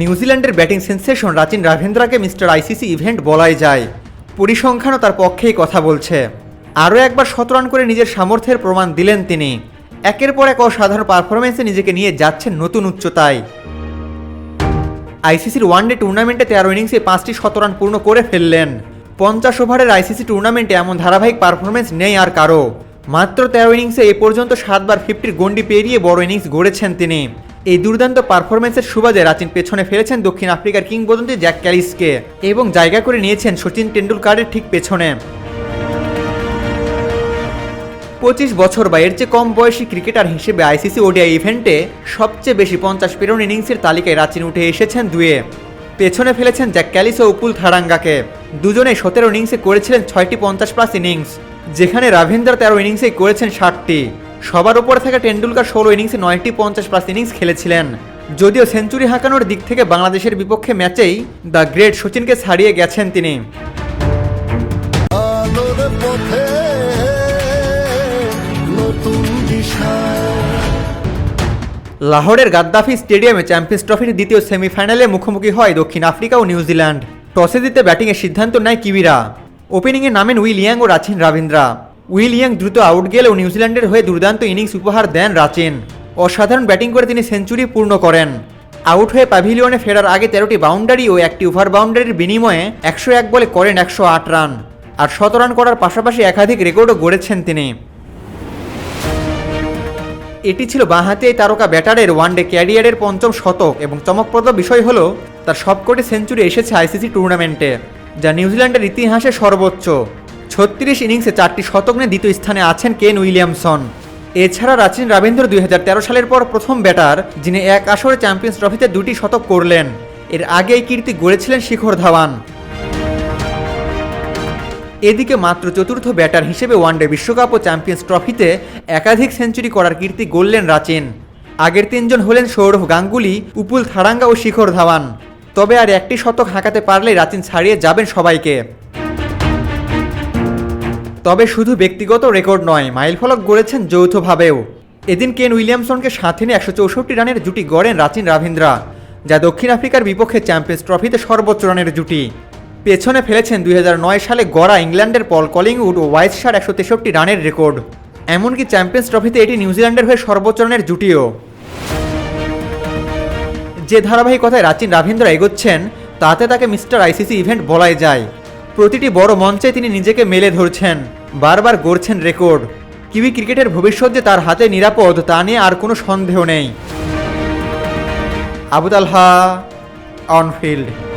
নিউজিল্যান্ডের batting sensation Rachin রাভেন্দ্রাকে mister ICC event বলাই যায়। পরিসংখ্যানও তার পক্ষেই কথা বলছে। আরও একবার শতরান করে নিজের সামর্থ্যের প্রমাণ দিলেন তিনি। একের পর এক অসাধারণ পারফরমেন্সে নিজেকে নিয়ে যাচ্ছেন নতুন উচ্চতায়। আইসিসির ওয়ানডে টুর্নামেন্টে তেরো ইনিংসে পাঁচটি শতরান পূর্ণ করে ফেললেন। পঞ্চাশ ওভারের আইসিসি টুর্নামেন্টে এমন ধারাবাহিক পারফরমেন্স নেই আর কারও। মাত্র তেরো ইনিংসে এ পর্যন্ত সাতবার ফিফটির গন্ডি পেরিয়ে বড় ইনিংস গড়েছেন তিনি। এই দুর্দান্ত পারফরমেন্সের সুবাদে রাচিন পেছনে ফেলেছেন দক্ষিণ আফ্রিকার কিংবদন্তি জ্যাক ক্যালিসকে এবং জায়গা করে নিয়েছেন সচিন টেন্ডুলকারের ঠিক পেছনে। পঁচিশ বছর বা এর চেয়ে কম বয়সী ক্রিকেটার হিসেবে আইসিসি ওডিআই ইভেন্টে সবচেয়ে বেশি পঞ্চাশ পেরন ইনিংসের তালিকায় রাচিন উঠে এসেছেন দুয়ে। পেছনে ফেলেছেন জ্যাক ক্যালিস ও উপুল থারাঙ্গাকে। দুজনে সতেরো ইনিংসে করেছিলেন ছয়টি পঞ্চাশ প্লাস ইনিংস, যেখানে রাভেন্দ্র তেরো ইনিংসেই করেছেন ষাটটি। সবার ওপরে থাকা টেন্ডুলকার ষোলো ইনিংসে নয়টি পঞ্চাশ প্লাস ইনিংস খেলেছিলেন। যদিও সেঞ্চুরি হাঁকানোর দিক থেকে বাংলাদেশের বিপক্ষে ম্যাচেই দ্য গ্রেট সচিনকে ছাড়িয়ে গেছেন তিনি। লাহোরের গাদ্দাফি স্টেডিয়ামে চ্যাম্পিয়ন্স ট্রফির দ্বিতীয় সেমিফাইনালে মুখোমুখি হয় দক্ষিণ আফ্রিকা ও নিউজিল্যান্ড। টসে জিতে ব্যাটিংয়ের সিদ্ধান্ত নেয় কিবিরা। ওপেনিংয়ে নামেন উইল ইয়াং ও রাচিন রাবিন্দ্রা উইল ইয়াং দ্রুত আউট গেলেও নিউজিল্যান্ডের হয়ে দুর্দান্ত ইনিংস উপহার দেন রাচেন। অসাধারণ ব্যাটিং করে তিনি সেঞ্চুরি পূর্ণ করেন। আউট হয়ে প্যাভিলিয়নে ফেরার আগে তেরোটি বাউন্ডারি ও একটি ওভার বাউন্ডারির বিনিময়ে একশো এক বলে করেন একশো আট রান। আর শত রান করার পাশাপাশি একাধিক রেকর্ডও গড়েছেন তিনি। এটি ছিল বাঁহাতি তারকা ব্যাটারের ওয়ানডে ক্যারিয়ারের পঞ্চম শতক এবং চমকপ্রদ বিষয় হল, তার সবকটি সেঞ্চুরি এসেছে আইসিসি টুর্নামেন্টে, যা নিউজিল্যান্ডের ইতিহাসে সর্বোচ্চ। ছত্রিশ ইনিংসে চারটি শতক নিয়ে দ্বিতীয় স্থানে আছেন কেন উইলিয়ামসন। এছাড়া রাচিন রাবীন্দ্র দুই সালের পর প্রথম ব্যাটার, যিনি এক আসরে চ্যাম্পিয়ন্স ট্রফিতে দুটি শতক করলেন। এর আগে এই কীর্তি গড়েছিলেন শিখর ধাওয়ান। এদিকে মাত্র চতুর্থ ব্যাটার হিসেবে ওয়ানডে বিশ্বকাপ ও চ্যাম্পিয়ন্স ট্রফিতে একাধিক সেঞ্চুরি করার কীর্তি গড়লেন রাচিন। আগের তিনজন হলেন সৌরভ গাঙ্গুলি, উপুল থারাঙ্গা ও শিখর ধাওয়ান। তবে আর একটি শতক হাঁকাতে পারলেই রাচিন ছাড়িয়ে যাবেন সবাইকে। তবে শুধু ব্যক্তিগত রেকর্ড নয় মাইলফলক গড়েছেন যৌথভাবেও। এদিন কেন উইলিয়ামসনকে সাথে নিয়ে একশো চৌষট্টি রানের জুটি গড়েন রাচিন রাভিন্দ্রা, যা দক্ষিণ আফ্রিকার বিপক্ষে চ্যাম্পিয়ন্স ট্রফিতে সর্বোচ্চ রানের জুটি। পেছনে ফেলেছেন দুই হাজার নয় সালে গড়া ইংল্যান্ডের পল কলিংউড ও ওয়াইসশার একশো তেষট্টি রানের রেকর্ড। এমনকি চ্যাম্পিয়ন্স ট্রফিতে এটি নিউজিল্যান্ডের হয়ে সর্বোচ্চ রানের জুটিও। যে ধারাবাহিকতায় রাচিন রাভেন্দ্র এগোচ্ছেন, তাতে তাকে মিস্টার আইসিসি ইভেন্ট বলাই যায়। প্রতিটি বড় মঞ্চে তিনি নিজেকে মেলে ধরছেন। বারবার গড়ছেন রেকর্ড। কিউই ক্রিকেটের ভবিষ্যৎ যে তার হাতে নিরাপদ, তা নিয়ে আর কোনো সন্দেহ নেই। Abudalha on field.